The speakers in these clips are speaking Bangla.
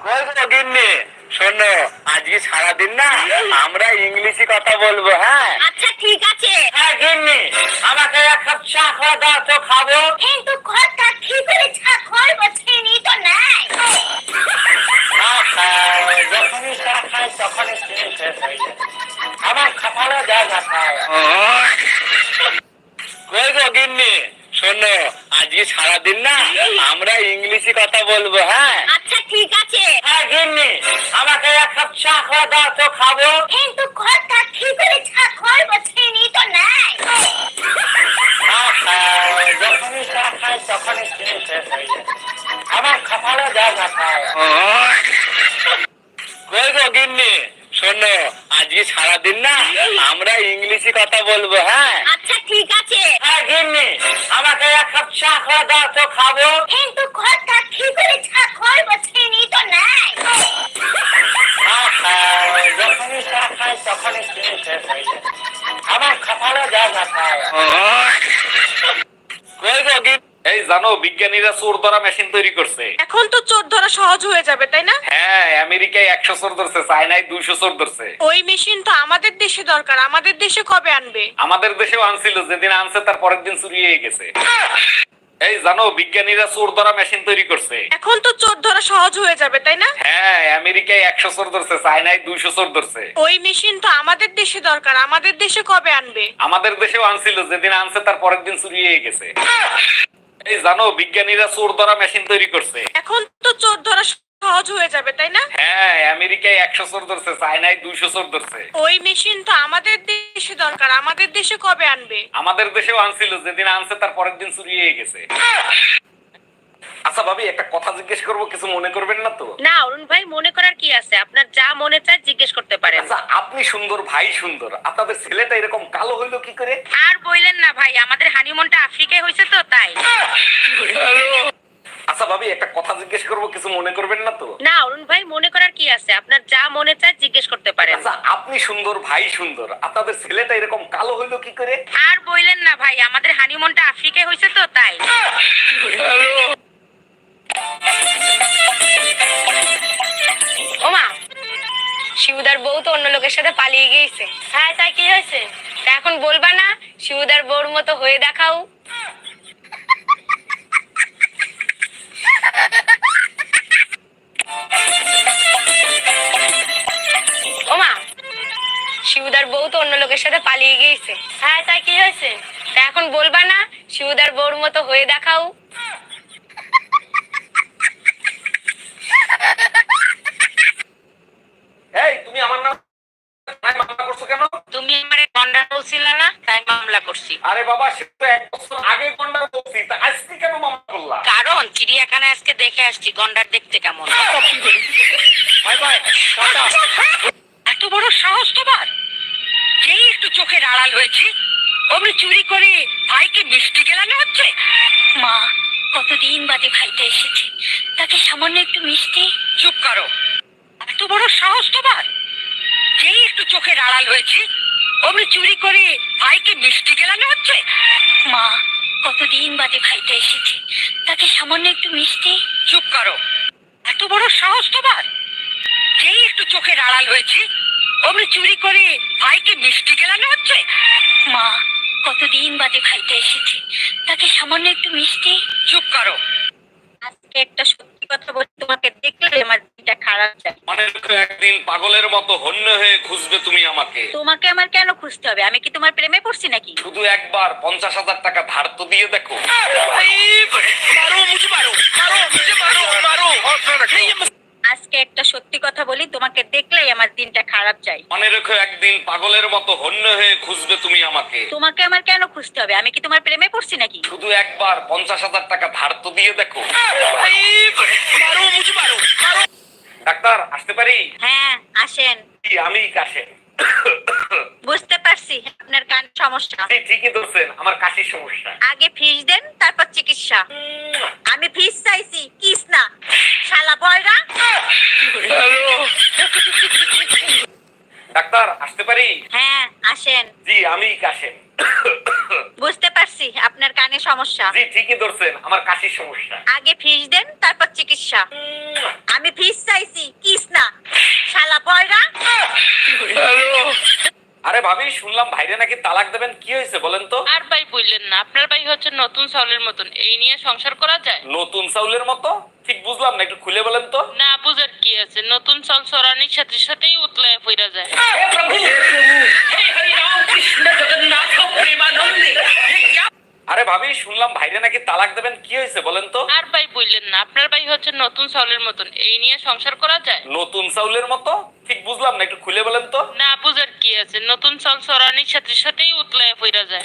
গিন্নি শোনো আজকে সারাদিন না আমরা ইংলিশে কথা বলব হ্যাঁ? আচ্ছা ঠিক আছে। হ্যাঁ গিন্নি আমাকে এক কাপ চা খাওয়া দাও তো খাব। কিন্তু ঘরটা কি করে চা করব চিনি তো নাই। যখনই চা খাই তখনই চিনি শেষ হয়ে যায়। আমার খাতালে যা না খায়। গো গিন্নি শোনো আজকে সারাদিন না আমরা ইংলিশে কথা বলব হ্যাঁ? আচ্ছা ঠিক আছে হ্যাঁ গিন্নি আমাকে এক কাপ চা খাওয়া বিজ্ঞানীরা চোর ধরা মেশিন তৈরি করছে। এখন তো চোর ধরা সহজ হয়ে যাবে তাই না? হ্যাঁ আমেরিকায় একশো চোর ধরছে চায়নায় দুইশো চোর ধরছে। ওই মেশিন তো আমাদের দেশে দরকার আমাদের দেশে কবে আনবে? আমাদের দেশেও আনছিল যেদিন আনছে তার পরের দিন চুরি হয়ে গেছে। এই জানো বিজ্ঞানীরা চোর ধরা মেশিন তৈরি করছে। এখন তো চোর ধরা সহজ হয়ে যাবে তাই না? হ্যাঁ আমেরিকায় একশো চোর ধরছে চায়নায় দুইশো চোর ধরছে। ওই মেশিন তো আমাদের দেশে দরকার আমাদের দেশে কবে আনবে? আমাদের দেশেও আনছিল যেদিন আনছে তার পরের দিন চুরি হয়ে গেছে। এই জানো বিজ্ঞানীরা চোর ধরা মেশিন তৈরি করছে। এখন তো চোর ধরা সহজ হয়ে যাবে তাই না? হ্যাঁ আমেরিকায় একশো চোর ধরছে চায়নায় দুইশো চোর ধরছে। ওই মেশিন তো আমাদের দেশে দরকার। আমাদের দেশে কবে আনবে? আমাদের দেশেও আনছিল যেদিন আনছে তার পরের দিন চুরি হয়ে গেছে। আচ্ছা ভাবি একটা কথা জিজ্ঞেস করব কিছু মনে করবেন না তো? না অরুণ ভাই মনে করার কি আছে? আপনার যা মনে চায় জিজ্ঞেস করতে পারেন। আচ্ছা আপনি সুন্দর ভাই সুন্দর। আপনাদের ছেলেটা এরকম কালো হইল কি করে? আর বললেন না ভাই আমাদের হানিমুনটা আফ্রিকায় হয়েছে তো তাই। আচ্ছা ভাবি একটা কথা জিজ্ঞেস করব কিছু মনে করবেন না তো? না অরুণ ভাই মনে করার কি আছে? আপনার যা মনে চায় জিজ্ঞেস করতে পারেন। আচ্ছা আপনি সুন্দর ভাই সুন্দর। আপনাদের ছেলেটা এরকম কালো হইল কি করে? আর বললেন না ভাই আমাদের হানিমুনটা আফ্রিকায় হয়েছে তো তাই। ওমা শিবুদার বউ তো অন্য লোকের সাথে পালিয়ে গিয়েছে। হ্যাঁ তাই কি হয়েছে? তা এখন বলবা না শিবুদার বউর মতো হয়ে দেখাও। ওমা শিবুদার বউ তো অন্য লোকের সাথে পালিয়ে গিয়েছে। হ্যাঁ তাই কি হয়েছে? তা এখন বলবা না শিবুদার বউর মতো হয়ে দেখাও। এই তুমি আমার নাম মামলা করছ কেন? তুমি আমারে গন্ডা বলছিলে না তাই মামলা করছি। আরে বাবা সে তো এক বছর আগে গন্ডার বলছি তা আজকে কেন মামলা করলা? কারণ চিড়িয়াখানা আজকে দেখে আসছি গন্ডার দেখতে কেমন। Bye bye tata. এত বড় সাহস তোমার? যেই একটু চোখের আড়াল হয়েছে অমনি চুরি করে ভাইকে মিষ্টি গেলানো হচ্ছে? মা কতদিন বাদে ভাইটা এসেছে? তাকে সামান্য একটু মিষ্টি? চুপ করো। এত বড় সাহস তোমার? যেই একটু চোখের আড়াল হয়েছে অমনি চুরি করে ভাইকে মিষ্টি গেলানো হচ্ছে? মা কতদিন বাদে ভাইটা এসেছে? তাকে সামান্য একটু মিষ্টি? চুপ করো। এত বড় সাহস তোমার? যেই একটু চোখের আড়াল হয়েছে অমনি চুরি করে ভাইকে মিষ্টি গেলানো হচ্ছে? মা কতদিন বাদে ভাইটা এসেছে? তাকে সামান্য একটু মিষ্টি? চুপ করো। আজকে একটা সত্যি কথা বলি তোমাকে দেখলে আমার দিনটা খারাপ যায় মানে একদিন পাগলের মতো হন্য হয়ে খুঁজবে তুমি আমাকে তোমাকে আমার কেন খুঁজতে হবে আমি কি তোমার প্রেমে পড়ছি নাকি শুধু একবার পঞ্চাশ হাজার টাকা ধার তো দিয়ে দেখো আজকে একটা সত্যি কথা বলি তোমাকে দেখলেই আমার দিনটা খারাপ যায়। মনে রেখো একদিন পাগলের মতো হন্য হয়ে খুঁজবে তুমি আমাকে। তোমাকে আমার কেন খুঁজতে হবে? আমি কি তোমার প্রেমে পড়ছি নাকি? শুধু একবার পঞ্চাশ হাজার টাকা ধার তো দিয়ে দেখো। ডাক্তার আসতে পারি? হ্যাঁ আসেন। আমি কাশেম। বুঝতে আপনার সমস্যা ঠিকই আমার সমস্যা। আগে ফিস দেন তারপর চিকিৎসা। আমি ফিস চাইছি কিস না। শালা বয়রা। ডাক্তার আসতে পারি? হ্যাঁ আসেন। জি আমি বুঝতে পারছি আপনার কানে সমস্যা। জি ঠিকই ধরছেন আমার কাশির সমস্যা। আগে ফিস দেন তারপর চিকিৎসা। আমি ফিস চাইছি কিস না। শালা বয়রা। ভাবি শুনলাম ভাইরে নাকি তালাক দেবেন। কি হয়েছে বলেন তো? আর ভাই বললেন না আপনার ভাই হচ্ছে নতুন চাউলের মতন। এই নিয়ে সংসার করা যায়? নতুন চাউলের মতো? ঠিক বুঝলাম না একটু খুলে বলেন তো। না বুঝার কি আছে? নতুন চাল সরানির সাথে সাথেই উতলায় ফিরা যায়। আরে ভাবি শুনলাম ভাইরে নাকি তালাক দেবেন। কি হয়েছে বলেন তো? আর ভাই বললেন না আপনার ভাই হচ্ছে নতুন চাউলের মতন। এই নিয়ে সংসার করা যায়? নতুন চাউলের মতো? ঠিক বুঝলাম না একটু খুলে বলেন তো। না বুঝার কি আছে? নতুন চাউল সরানির সাথে সাথেই উতলায় ফিরা যায়।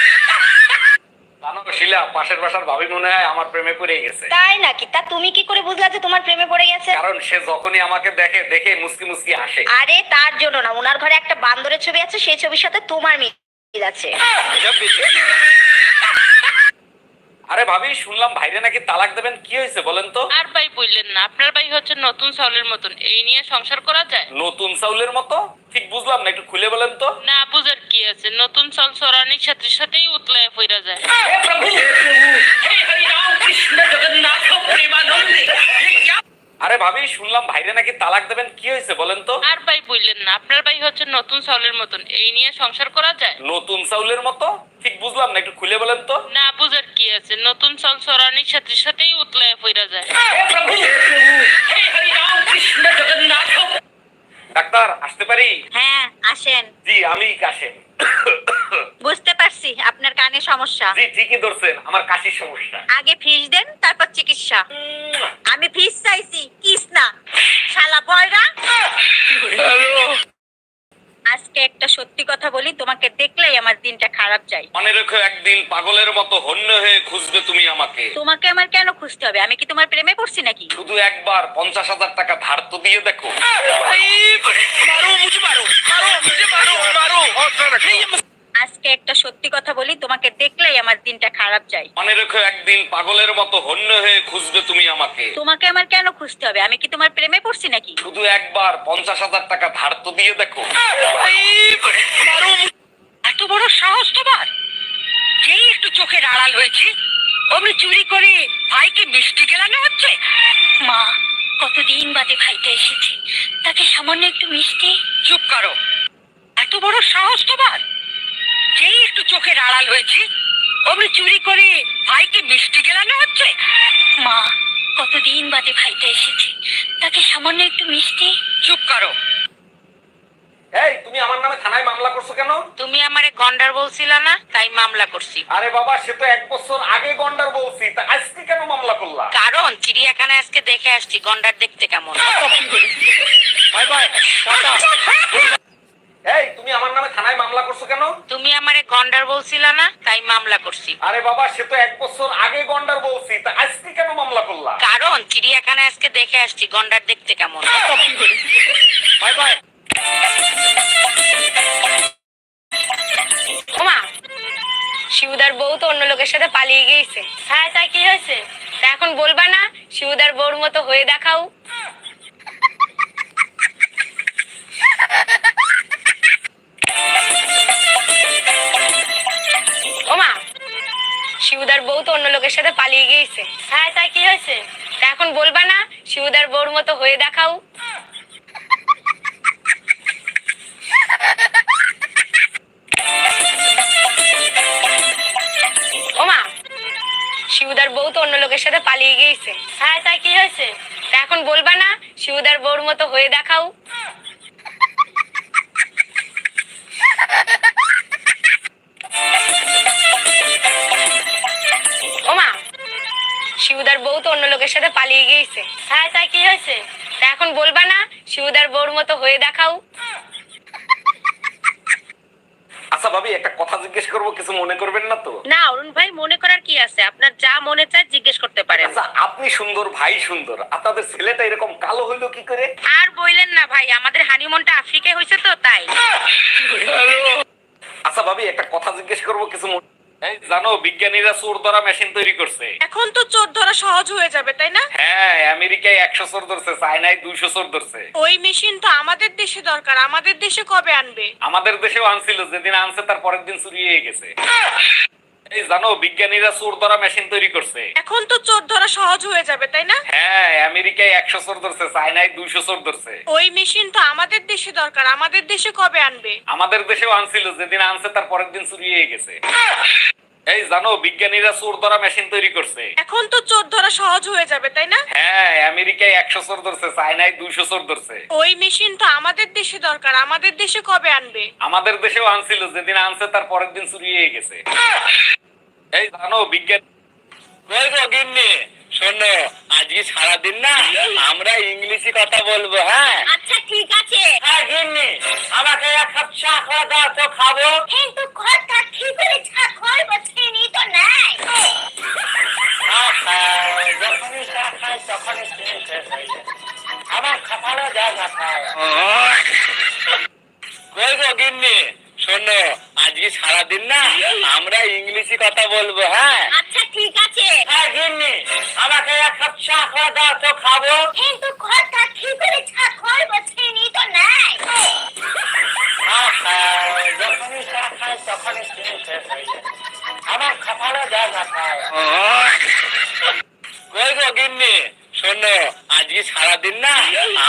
জানো শিলা পাশের বাসার ভাবি মনে হয় আমার প্রেমে পড়ে গেছে। তাই নাকি? তা তুমি কি করে বুঝলা যে তোমার প্রেমে পড়ে গেছে? কারণ সে যখনই আমাকে দেখে দেখে মুসকি মুসকি আসে আরে তার জন্য না ওনার ঘরে একটা বান্দরের ছবি আছে সেই ছবির সাথে তোমার মিল আছে। আরে ভাবি শুনলাম ভাইরে নাকি তালাক দেবেন। কি হয়েছে বলেন তো? আর ভাই বললেন না আপনার ভাই হচ্ছে নতুন চাউলের মতন। এই নিয়ে সংসার করা যায়? নতুন চাউলের মতো? ঠিক বুঝলাম না একটু খুলে বলেন তো। না বুঝার কি আছে? নতুন চাল চড়ানির সাথে সাথেই উতলায় পড়া যায়। আরে ভাবি শুনলাম ভাইরে নাকি তালাক দেবেন। কি হয়েছে বলেন তো? আর ভাই বললেন না আপনার ভাই হচ্ছে নতুন চাউলের মতন। এই নিয়ে সংসার করা যায়? নতুন চাউলের মতো? ঠিক বুঝলাম না একটু খুলে বলেন তো। না বুঝার কি আছে? নতুন চাল চড়ানির সাথে সাথেই উতলায় ফিরা যায়। ডাক্তার আসতে পারি? হ্যাঁ আসেন। জি আমি কাশেম। বুঝতে পারছি আপনার কানে সমস্যা। জি ঠিকই ধরছেন আমার কাশির সমস্যা। আগে ফিস দেন তারপর চিকিৎসা। আমি ফিস চাইছি কিস না। শালা বয়রা। আজকে একটা সত্যি কথা বলি তোমাকে দেখলেই আমার দিনটা খারাপ যায়। মনে রেখো একদিন পাগলের মতো হন্য হয়ে খুঁজবে তুমি আমাকে। তোমাকে আমার কেন খুঁজতে হবে? আমি কি তোমার প্রেমে পড়ছি নাকি? শুধু একবার পঞ্চাশ হাজার টাকা ধার তো দিয়ে দেখো। আজকে একটা সত্যি কথা বলি তোমাকে দেখলেই আমার দিনটা খারাপ যায়। মনে রেখো একদিন পাগলের মতো হন্য হয়ে খুঁজবে তুমি আমাকে। তোমাকে আমার কেন খুঁজতে হবে? আমি কি তোমার প্রেমে পড়ছি নাকি? শুধু একবার পঞ্চাশ হাজার টাকা ধার তো দিয়ে দেখো। এত বড় সাহস তোমার? যেই একটু চোখের আড়াল হয়েছে অমনি চুরি করে ভাইকে মিষ্টি গেলানো হচ্ছে? মা কতদিন বাদে ভাইটা এসেছে? তাকে সামান্য একটু মিষ্টি। চুপ করো। এত বড় সাহস তোমার? যেই একটু চোখের আড়াল হয়েছে। অমনি চুরি করে ভাইকে মিষ্টি গেলানো হচ্ছে? মা কতদিন বাদে ভাইটা এসেছে? তাকে সামান্য একটু মিষ্টি? চুপ করো। এই তুমি আমার নামে থানায় মামলা করছ কেন? তুমি আমারে গন্ডার বলছিলা না তাই মামলা করছি। আরে বাবা সে তো এক বছর আগে গন্ডার বলছি তা আজকে কেন মামলা করলা? কারণ চিড়িয়াখানা আজকে দেখে আসছি গন্ডার দেখতে কেমন। বাই বাই টাটা। এই তুমি আমার নামে থানায় মামলা করছ কেন? তুমি আমারে গন্ডার বলছিলা না তাই মামলা করছি। আরে বাবা সে তো এক বছর আগে গন্ডার বলছি তা আজকে কেন মামলা করলা? কারণ চিড়িয়াখানা আজকে দেখে আসছি গন্ডার দেখতে কেমন। Bye bye. ওমা শিবুদার বউ তো অন্য লোকের সাথে পালিয়ে গিয়েছে। হ্যাঁ তাই কি হয়েছে? তা এখন বলবা না শিবুদার বউর মতো হয়ে দেখাও। ওমা শিবুদার বউ তো অন্য লোকের সাথে পালিয়ে গিয়েছে। হ্যাঁ তাই কি হয়েছে? তা এখন বলবা না শিবুদার বউর মতো হয়ে দেখাও। ওমা শিবুদার বউ তো অন্য লোকের সাথে পালিয়ে গিয়েছে। হ্যাঁ তাই কি হয়েছে? তা এখন বলবা না শিবুদার বউর মতো হয়ে দেখাও। বউ তো অন্য লোকের সাথে পালিয়ে গিয়েছে। হ্যাঁ তাই কি হয়েছে? তা এখন বলবা না শিবুদার বউর মতো হয়ে দেখাও। আচ্ছা ভাবি একটা কথা জিজ্ঞেস করব কিছু মনে করবেন না তো? না অরুণ ভাই মনে করার কি আছে? আপনার যা মনে চায় জিজ্ঞেস করতে পারেন। আচ্ছা আপনি সুন্দর ভাই সুন্দর আপনাদের ছেলেটা এরকম কালো হইল কি করে? আর বইলেন না ভাই আমাদের হানিমুনটা আফ্রিকায় হয়েছে তো তাই। আচ্ছা ভাবি একটা কথা জিজ্ঞেস করব কিছু মনে- এই জানো বিজ্ঞানীরা চোর ধরা মেশিন তৈরি করছে। এখন তো চোর ধরা সহজ হয়ে যাবে তাই না? হ্যাঁ আমেরিকায় একশো চোর ধরছে চায়নায় দুইশো চোর ধরছে। ওই মেশিন তো আমাদের দেশে দরকার আমাদের দেশে কবে আনবে? আমাদের দেশেও আনছিল যেদিন আনছে তার পরের দিন চুরি হয়ে গেছে। এই জানো বিজ্ঞানীরা চোর ধরা মেশিন তৈরি করছে। এখন তো চোর ধরা সহজ হয়ে যাবে তাই না? হ্যাঁ আমেরিকায় একশো চোর ধরছে চায়নায় দুইশো চোর ধরছে। ওই মেশিন তো আমাদের দেশে দরকার। আমাদের দেশে কবে আনবে? আমাদের দেশেও আনছিল যেদিন আনছে তার পরের দিন চুরি হয়ে গেছে। এই জানো বিজ্ঞানীরা চোর ধরা মেশিন তৈরি করছে। এখন তো চোর ধরা সহজ হয়ে যাবে তাই না? হ্যাঁ আমেরিকায় একশো চোর ধরছে চায়নায় দুইশো চোর ধরছে। ওই মেশিন তো আমাদের দেশে দরকার। আমাদের দেশে কবে আনবে? আমাদের দেশেও আনছিল যেদিন আনছে তার পরের দিন চুরি হয়ে গেছে। এই জানো বিজ্ঞান কই গিন্নি শোনো আজকে সারাদিন না আমরা ইংলিশে কথা বলব হ্যাঁ? আচ্ছা ঠিক আছে। হ্যাঁ গিন্নি আমাকে এক কাপ চা করে দাও তো খাব। কিন্তু ঘরটা ঠিক করে চা খয় বসেনি তো নাই। যখনই চা খাই তখনই শেষ হয়ে যায়। আমার খাপানো জায়গা খায়। কই গিন্নি শোনো আজকে সারাদিন না আমরা ইংলিশে কথা বলব হ্যাঁ? আচ্ছা ঠিক আছে। হ্যাঁ গিন্নি আমাকে এক কাপ চা করে দাও তো খাব। কিন্তু করে চা তো নাই যখনই চা খাই তখনই চিনি শেষ হয়ে যায়। আমার খায় গো গিন্নি শোনো আজকে সারাদিন না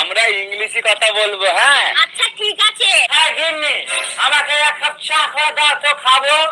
আমরা ইংলিশে কথা বলব হ্যাঁ আচ্ছা ঠিক আছে হ্যাঁ গিন্নি আমাকে এক কাপ চা করে দাও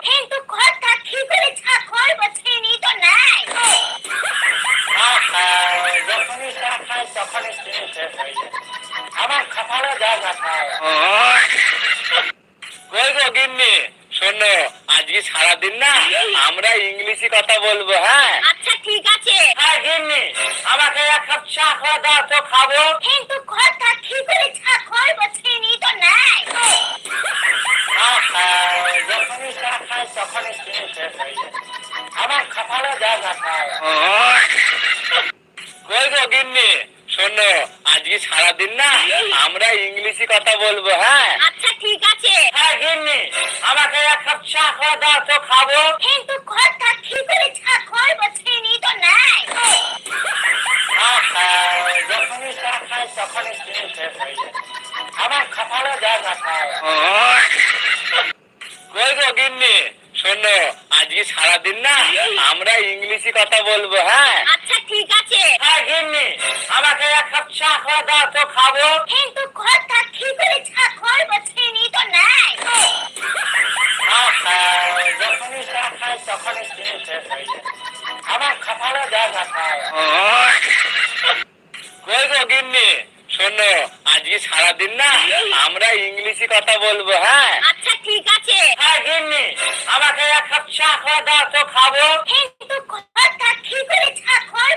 কথা বলব হ্যাঁ? আচ্ছা ঠিক আছে। হ্যাঁ গিন্নি আমাকে এক কাপ চা করে দাও তো খাব। কিন্তু ঠিক করে চা খয়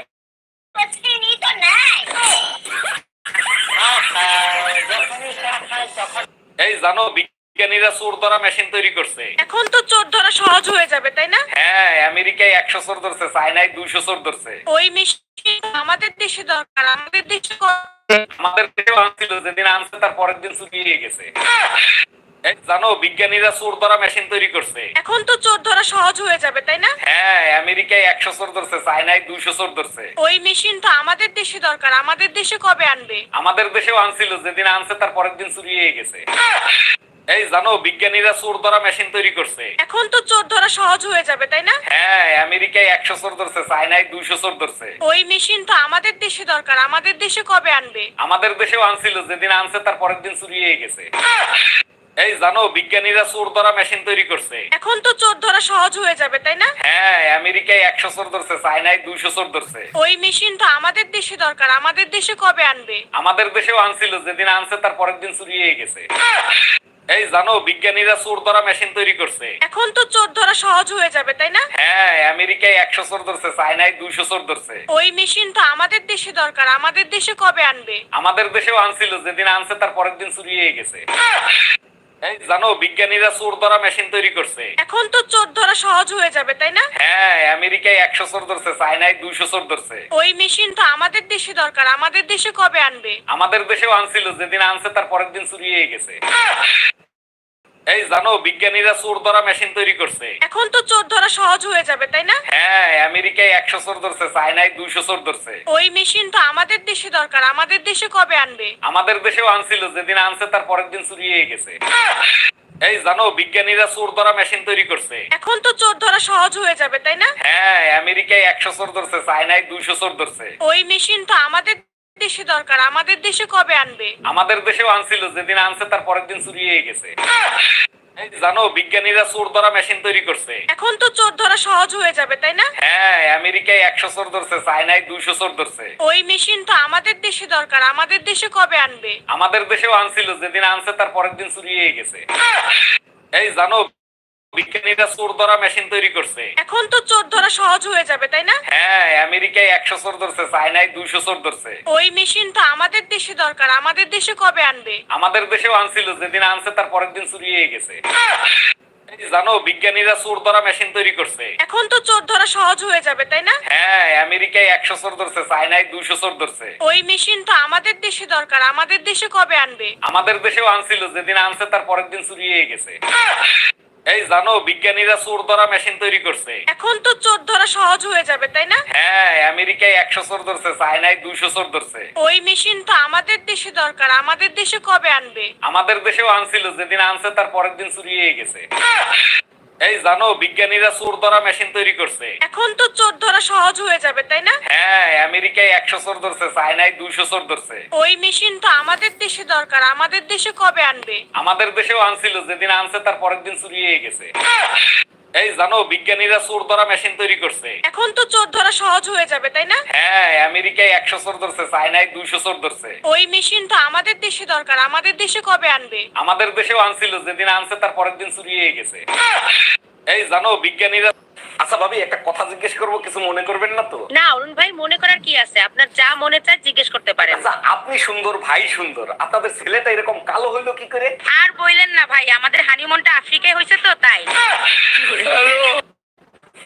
বসেনি তো নাই। এই জানো বিজ্ঞানীরা চোর ধরা মেশিন তৈরি করছে। এখন তো চোর ধরা সহজ হয়ে যাবে তাই না? হ্যাঁ আমেরিকায় একশো চোর ধরছে চায়নায় দুইশো চোর ধরছে। ওই মেশিন তার পরের দিন চুরি হয়ে গেছে। জানো বিজ্ঞানীরা চোর ধরা মেশিন তৈরি করছে। এখন তো চোর ধরা সহজ হয়ে যাবে তাই না? হ্যাঁ আমেরিকায় একশো চোর ধরছে চায়নায় দুইশো চোর ধরছে। ওই মেশিন তো আমাদের দেশে দরকার আমাদের দেশে কবে আনবে? আমাদের দেশেও আনছিল যেদিন আনছে তার পরের দিন চুরি হয়ে গেছে। এই জানো বিজ্ঞানীরা চোর ধরা মেশিন তৈরি করছে। এখন তো চোর ধরা সহজ হয়ে যাবে তাই না? হ্যাঁ আমেরিকায় একশো চোর ধরছে চায়নায় দুইশো চোর ধরছে। ওই মেশিন তো আমাদের দেশে দরকার আমাদের দেশে কবে আনবে? আমাদের দেশেও আনছিল যেদিন আনছে তার পরের দিন চুরি হয়ে গেছে। এই জানো বিজ্ঞানীরা চোর ধরা মেশিন তৈরি করছে। এখন তো চোর ধরা সহজ হয়ে যাবে তাই না? হ্যাঁ আমেরিকায় একশো চোর ধরছে চায়নায় দুইশো চোর ধরছে। ওই মেশিন তো আমাদের দেশে দরকার আমাদের দেশে কবে আনবে? আমাদের দেশেও আনছিল যেদিন আনছে তার পরের দিন চুরি হয়ে গেছে। এই জানো বিজ্ঞানীরা চোর ধরা মেশিন তৈরি করছে। এখন তো চোর ধরা সহজ হয়ে যাবে তাই না? হ্যাঁ আমেরিকায় একশো চোর ধরছে চায়নায় দুইশো চোর ধরছে। ওই মেশিন তো আমাদের দেশে দরকার আমাদের দেশে কবে আনবে? আমাদের দেশেও আনছিল যেদিন আনছে তার পরের দিন চুরি হয়ে গেছে। এই জানো বিজ্ঞানীরা চোর ধরা মেশিন তৈরি করছে। এখন তো চোর ধরা সহজ হয়ে যাবে তাই না? হ্যাঁ আমেরিকায় একশো চোর ধরছে চায়নায় দুইশো চোর ধরছে। ওই মেশিন তো আমাদের দেশে দরকার আমাদের দেশে কবে আনবে? আমাদের দেশেও আনছিল যেদিন আনছে তার পরের দিন চুরি হয়ে গেছে। এই জানো বিজ্ঞানীরা চোর ধরা মেশিন তৈরি করছে। এখন তো চোর ধরা সহজ হয়ে যাবে তাই না? হ্যাঁ আমেরিকায় একশো চোর ধরছে চায়নায় দুইশো চোর ধরছে। ওই মেশিন তো আমাদের দেশে দরকার আমাদের দেশে কবে আনবে? আমাদের দেশেও আনছিল যেদিন আনছে তার পরের দিন চুরি হয়ে গেছে। এই জানো বিজ্ঞানীরা চোর ধরা মেশিন তৈরি করছে। এখন তো চোর ধরা সহজ হয়ে যাবে তাই না? হ্যাঁ আমেরিকায় একশো চোর ধরছে চায়নায় দুইশো চোর ধরছে। ওই মেশিন তো আমাদের দেশে দরকার আমাদের দেশে কবে আনবে? আমাদের দেশেও আনছিল যেদিন আনছে তার পরের দিন চুরি হয়ে গেছে। জানো বিজ্ঞানীরা চোর ধরা মেশিন তৈরি করছে। এখন তো চোর ধরা সহজ হয়ে যাবে তাই না? হ্যাঁ আমেরিকায় একশো চোর ধরছে চায়নায় দুইশো চোর ধরছে। ওই মেশিন তো আমাদের দেশে দরকার আমাদের দেশে কবে আনবে? আমাদের দেশেও আনছিল যেদিন আনছে তার পরের দিন চুরি হয়ে গেছে। এই জানো বিজ্ঞানীরা চোর ধরা মেশিন তৈরি করছে। এখন তো চোর ধরা সহজ হয়ে যাবে তাই না? হ্যাঁ আমেরিকায় একশো চোর ধরছে চায়নায় দুইশো চোর ধরছে। ওই মেশিন তো আমাদের দেশে দরকার আমাদের দেশে কবে আনবে? আমাদের দেশেও আনছিল যেদিন আনছে তার পরের দিন চুরি হয়ে গেছে। জানো বিজ্ঞানীরা চোর ধরা মেশিন তৈরি করছে। এখন তো চোর ধরা সহজ হয়ে যাবে তাই না? হ্যাঁ আমেরিকায় একশো চোর ধরছে চায়নায় দুইশো চোর ধরছে। ওই মেশিন তো আমাদের দেশে দরকার আমাদের দেশে কবে আনবে? আমাদের দেশেও আনছিল যেদিন আনছে তার পরের দিন চুরি হয়ে গেছে। এই জানো বিজ্ঞানীরা চোর ধরা মেশিন তৈরি করছে। এখন তো চোর ধরা সহজ হয়ে যাবে তাই না? হ্যাঁ আমেরিকায় একশো চোর ধরছে চায়নায় দুইশো চোর ধরছে। ওই মেশিন তো আমাদের দেশে দরকার। আমাদের দেশে কবে আনবে? আমাদের দেশেও আনছিল যেদিন আনছে তার পরের দিন চুরি হয়ে গেছে। এই জানো বিজ্ঞানীরা চোর ধরা মেশিন তৈরি করছে। এখন তো চোর ধরা সহজ হয়ে যাবে তাই না? হ্যাঁ আমেরিকায় একশো চোর ধরছে চায়নায় দুইশো চোর ধরছে। ওই মেশিন তো আমাদের দেশে দরকার আমাদের দেশে কবে আনবে? আমাদের দেশেও আনছিল যেদিন আনছে তার পরের দিন চুরি হয়ে গেছে। এই জানো বিজ্ঞানীরা চোর ধরা মেশিন তৈরি করছে। এখন তো চোর ধরা সহজ হয়ে যাবে তাই না? হ্যাঁ আমেরিকায় একশো চোর ধরছে চায়নায় দুইশো চোর ধরছে। ওই মেশিন তো আমাদের দেশে দরকার আমাদের দেশে কবে আনবে? আমাদের দেশেও আনছিল যেদিন আনছে তার পরের দিন চুরি হয়ে গেছে। এই জানো বিজ্ঞানীরা আচ্ছা ভাবি একটা কথা জিজ্ঞেস করব কিছু মনে করবেন না তো? না অরুণ ভাই মনে করার কি আছে? আপনার যা মনে চায় জিজ্ঞেস করতে পারেন। আচ্ছা আপনি সুন্দর ভাই সুন্দর। আপনাদের ছেলেটা এরকম কালো হইল কি করে? আর বইলেন না ভাই আমাদের হানিমুনটা আফ্রিকায় হয়েছে তো তাই।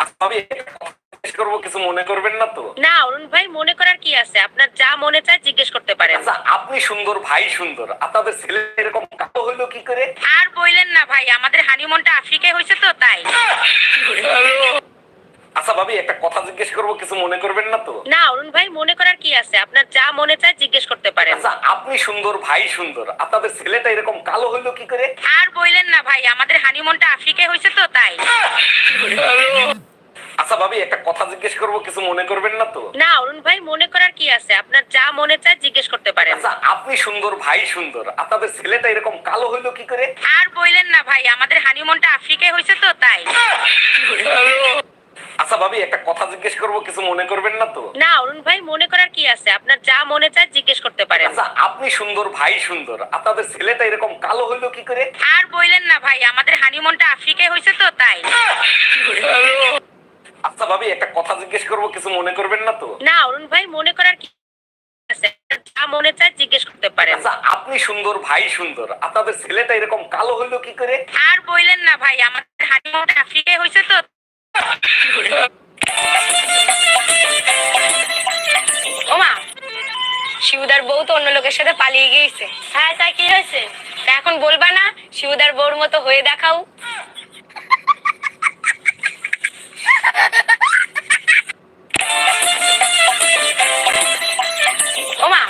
আচ্ছা ভাবি একটা কথা জিজ্ঞেস করব কিছু মনে করবেন না তো? না অরুণ ভাই মনে করার কি আছে? আপনার যা মনে চায় জিজ্ঞেস করতে পারেন। আচ্ছা আপনি সুন্দর ভাই সুন্দর। আপনাদের ছেলে এরকম কালো হইল কি করে? আর বইলেন না ভাই আমাদের হানিমুনটা আফ্রিকায় হয়েছে তো তাই। আচ্ছা ভাবি একটা কথা জিজ্ঞেস করব কিছু মনে করবেন না তো? না অরুণ ভাই মনে করার কি আছে? আপনার যা মনে চায় জিজ্ঞেস করতে পারেন। আচ্ছা আপনি সুন্দর ভাই সুন্দর। আপনাদের ছেলেটা এরকম কালো হইল কি করে? আর বইলেন না ভাই আমাদের হানিমুনটা আফ্রিকায় হয়েছে তো তাই। আচ্ছা ভাবি একটা কথা জিজ্ঞেস করব কিছু মনে করবেন না তো? না অরুণ ভাই মনে করার কি আছে? আপনার যা মনে চায় জিজ্ঞেস করতে পারেন। আচ্ছা আপনি সুন্দর ভাই সুন্দর। আপনাদের ছেলেটা এরকম কালো হইল কি করে? আর বইলেন না ভাই আমাদের হানিমুনটা আফ্রিকায় হয়েছে তো তাই। আচ্ছা ভাবি একটা কথা জিজ্ঞেস করব কিছু মনে করবেন না তো? না অরুণ ভাই মনে করার কি আছে? আপনার যা মনে চায় জিজ্ঞেস করতে পারেন। আচ্ছা আপনি সুন্দর ভাই সুন্দর। আপনাদের ছেলেটা এরকম কালো হইল কি করে? আর বইলেন না ভাই আমাদের হানিমুনটা আফ্রিকায় হয়েছে তো তাই। আচ্ছা ভাবি একটা কথা জিজ্ঞেস করব কিছু মনে করবেন না তো? না অরুণ ভাই মনে করার কি আছে? যা মনে চায় জিজ্ঞেস করতে পারেন। আচ্ছা আপনি সুন্দর ভাই সুন্দর আপনাদের ছেলেটা এরকম কালো হইল কি করে? আর বইলেন না ভাই আমাদের হানিমুনটা আফ্রিকায় হয়েছে তো। ওমা শিবুদার বউ তো অন্য লোকের সাথে পালিয়ে গিয়েছে। হ্যাঁ তাই কি হয়েছে? তা এখন বলবা না শিবুদার বউর মতো হয়ে দেখাও। ওমা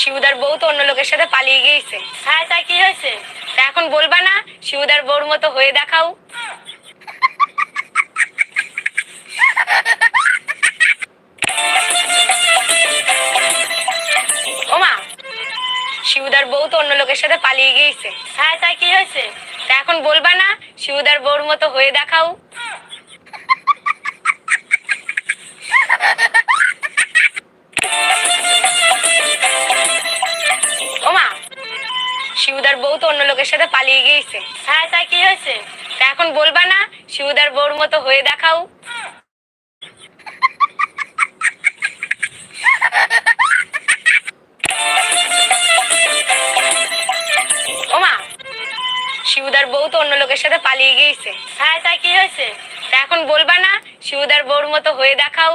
শিবুদার বউ তো অন্য লোকের সাথে পালিয়ে গিয়েছে। হ্যাঁ তাই কি হয়েছে? তা এখন বলবা না শিবুদার বউর মতো হয়ে দেখাও। ওমা শিবুদার বউ তো অন্য লোকের সাথে পালিয়ে গিয়েছে। হ্যাঁ তাই কি হয়েছে? তা এখন বলবা না শিবুদার বউর মতো হয়ে দেখাও। বউ তো অন্য লোকের সাথে পালিয়ে গিয়েছে। হ্যাঁ তাই কি হয়েছে? তা এখন বলবা না শিবুদার বউর মতো হয়ে দেখাও। ওমা লোকের সাথে পালিয়ে গিয়েছে। হ্যাঁ তাই কি হয়েছে? তা এখন বলবা না শিবুদার বউর মতো হয়ে দেখাও।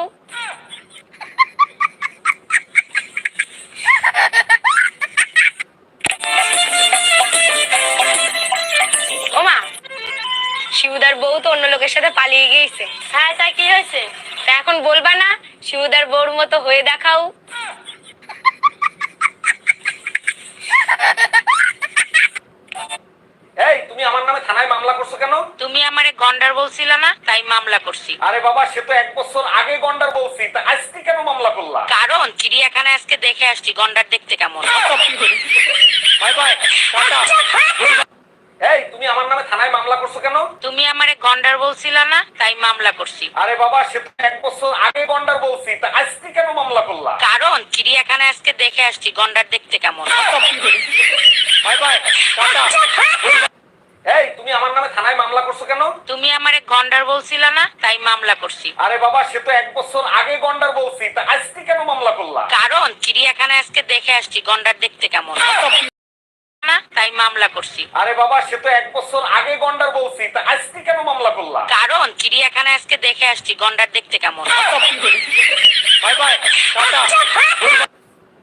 লোকের সাথে পালিয়ে গিয়েছে। হ্যাঁ তাই কি হয়েছে? তা এখন বলবা না শিবুদার বউর মতো হয়ে দেখাও। এই তুমি আমার নামে থানায় মামলা করছ কেন? তুমি আমারে গন্ডার বলছিলে না তাই মামলা করছি। আরে বাবা সে তো এক বছর আগে গন্ডার বলছি তা আজকে কেন মামলা করলা? কারণ চিড়িয়াখানা আজকে দেখে আসছি গন্ডার দেখতে কেমন। বাই বাই টাটা। এই তুমি আমার নামে থানায় মামলা করছ কেন? তুমি আমারে গন্ডার বলছিলে না তাই মামলা করছি। আরে বাবা সে তো এক বছর আগে গন্ডার বলছি তা আজকে কেন মামলা করলা? কারণ চিড়িয়াখানা আজকে দেখে আসছি গন্ডার দেখতে কেমন। বাই বাই টাটা। এই তুমি আমার নামে থানায় মামলা করছ কেন? তুমি আমারে গন্ডার বলছিলে না তাই মামলা করছি। আরে বাবা সে তো এক বছর আগে গন্ডার বলছি তা আজকে কেন মামলা করলা? কারণ চিড়িয়াখানা আজকে দেখে আসছি গন্ডার দেখতে কেমন। না তাই মামলা করছি। আরে বাবা সে তো এক বছর আগে গন্ডার বলছি তা আজকে কেন মামলা করলা? কারণ চিড়িয়াখানা আজকে দেখে আসছি গন্ডার দেখতে কেমন? বাই বাই টাটা।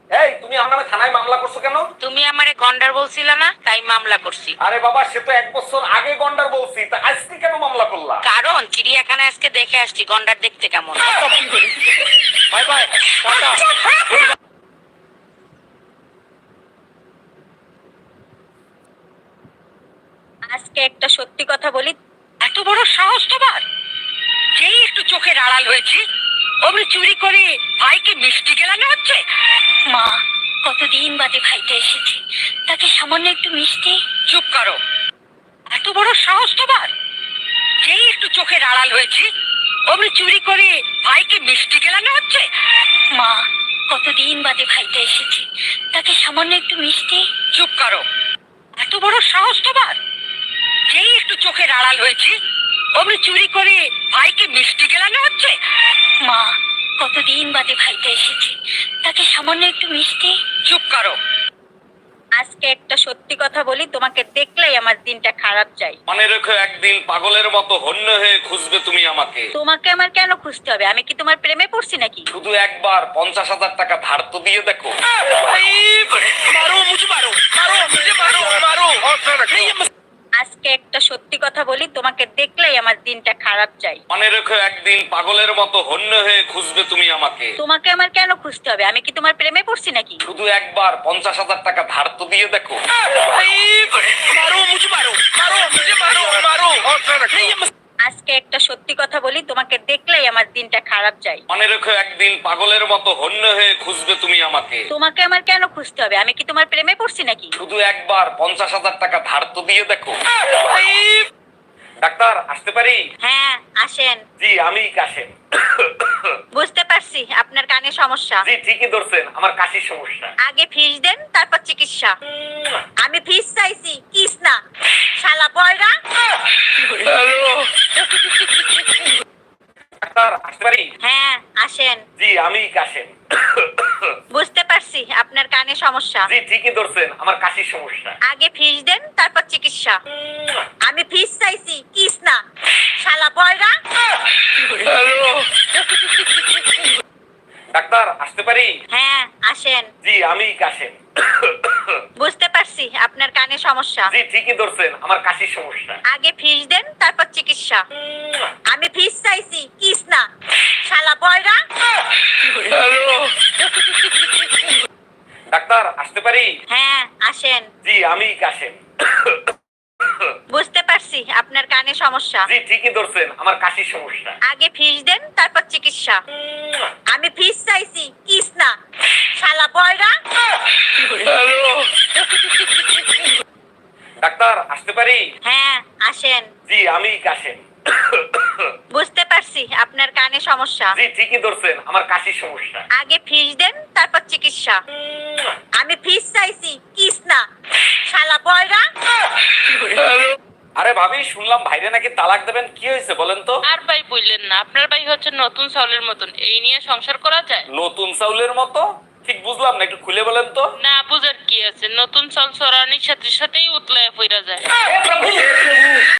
এই তুমি আমার নামে থানায় মামলা করছ কেন? তুমি আমারে গন্ডার বলছিলে না তাই মামলা করছি। আরে বাবা সে তো এক বছর আগে গন্ডার বলছি তা আজকে কেন মামলা করলা? কারণ চিড়িয়াখানা আজকে দেখে আসছি গন্ডার দেখতে কেমন? বাই বাই টাটা। আজকে একটা সত্যি কথা বলি এত বড় সাহস তোমার? যেই একটু চোখের আড়াল হয়েছে অমনি চুরি করে ভাইকে মিষ্টি গেলানো হচ্ছে মা কতদিন বাদে ভাইটা এসেছে? তাকে সামান্য একটু মিষ্টি? চুপ করো। এত বড় সাহস তোমার? যেই একটু চোখের আড়াল হয়েছে অমনি চুরি করে ভাইকে মিষ্টি গেলানো হচ্ছে মা কতদিন বাদে ভাইটা এসেছে? তাকে সামান্য একটু মিষ্টি? চুপ করো। এত বড় সাহস তোমার? যেই একটু চোখের আড়াল হয়েছে। অমনি চুরি করে ভাইকে মিষ্টি গেলানো হচ্ছে? মা কতদিন বাদে ভাইটা এসেছে? তাকে সামান্য একটু মিষ্টি? চুপ করো। আজকে একটা সত্যি কথা বলি তোমাকে দেখলেই আমার দিনটা খারাপ যায়। মনে রেখো একদিন পাগলের মতো হন্য হয়ে খুঁজবে তুমি আমাকে। তোমাকে আমার কেন খুঁজতে হবে? আমি কি তোমার প্রেমে পড়ছি নাকি? শুধু একবার পঞ্চাশ হাজার টাকা ধার তো দিয়ে দেখো। আজকে একটা সত্যি কথা বলি তোমাকে দেখলেই আমার দিনটা খারাপ যায়। মনে রেখো একদিন পাগলের মতো হন্য হয়ে খুঁজবে তুমি আমাকে। তোমাকে আমার কেন খুঁজতে হবে? আমি কি তোমার প্রেমে পড়ছি নাকি? শুধু একবার পঞ্চাশ হাজার টাকা ধার তো দিয়ে দেখো। আজকে একটা সত্যি কথা বলি তোমাকে দেখলেই আমার দিনটা খারাপ যায়। মনে রেখো একদিন পাগলের মতো হন্য হয়ে খুঁজবে তুমি আমাকে। তোমাকে আমার কেন খুঁজতে হবে? আমি কি তোমার প্রেমে পড়ছি নাকি? শুধু একবার পঞ্চাশ হাজার টাকা ধার তো দিয়ে দেখো। ডাক্তার আসতে পারি? হ্যাঁ আসেন। জি আমি কাশেম। বুঝতে পারছি আপনার কানে সমস্যা। জি ঠিকই ধরছেন আমার কাশির সমস্যা। আগে ফিস দেন তারপর চিকিৎসা। আমি ফিস চাইছি কিস না। শালা বয়রা। ডাক্তার আসতে পারি? হ্যাঁ আসেন। জি আমি কাশেম। বুঝতে পারছি আপনার কানে সমস্যা। জি ঠিকই ধরছেন আমার কাশির সমস্যা। আগে ফিস দেন তারপর চিকিৎসা। আমি ফিস চাইছি কিস না। শালা বয়রা ডাক্তার আসতে পারি? হ্যাঁ আসেন। জি আমি কাশেম। বুঝতে পারছি আপনার কানে সমস্যা। জি ঠিকই ধরছেন আমার কাশির সমস্যা। আগে ফিস দেন তারপর চিকিৎসা। আমি ফিস চাইছি কিস না। শালা বয়রা। ডাক্তার আসতে পারি? হ্যাঁ আসেন। জি আমি কাশেম। বুঝতে পারছি আপনার কানে সমস্যা। জি ঠিকই ধরছেন আমার কাশির সমস্যা। আগে ফিস দেন তারপর চিকিৎসা। আমি ফিস চাইছি কিস না। শালা বয়রা। ডাক্তার আসতে পারি? হ্যাঁ আসেন। জি আমি কাশেম। বুঝতে পারছি আপনার কানে সমস্যা। জি ঠিকই ধরছেন আমার কাশির সমস্যা। আগে ফিস দেন তারপর চিকিৎসা। আমি ফিস চাইছি কিস না। শালা বয়রা। আরে ভাবি শুনলাম ভাইরে নাকি তালাক দেবেন। কি হয়েছে বলেন তো? আর ভাই বললেন না আপনার ভাই হচ্ছে নতুন চাউলের মতন। এই নিয়ে সংসার করা যায়? নতুন চাউলের মতো? ঠিক বুঝলাম না একটু খুলে বলেন তো না বুঝার কি আছে নতুন চল সরানির সাথে সাথেই উতলায় পড়া যায়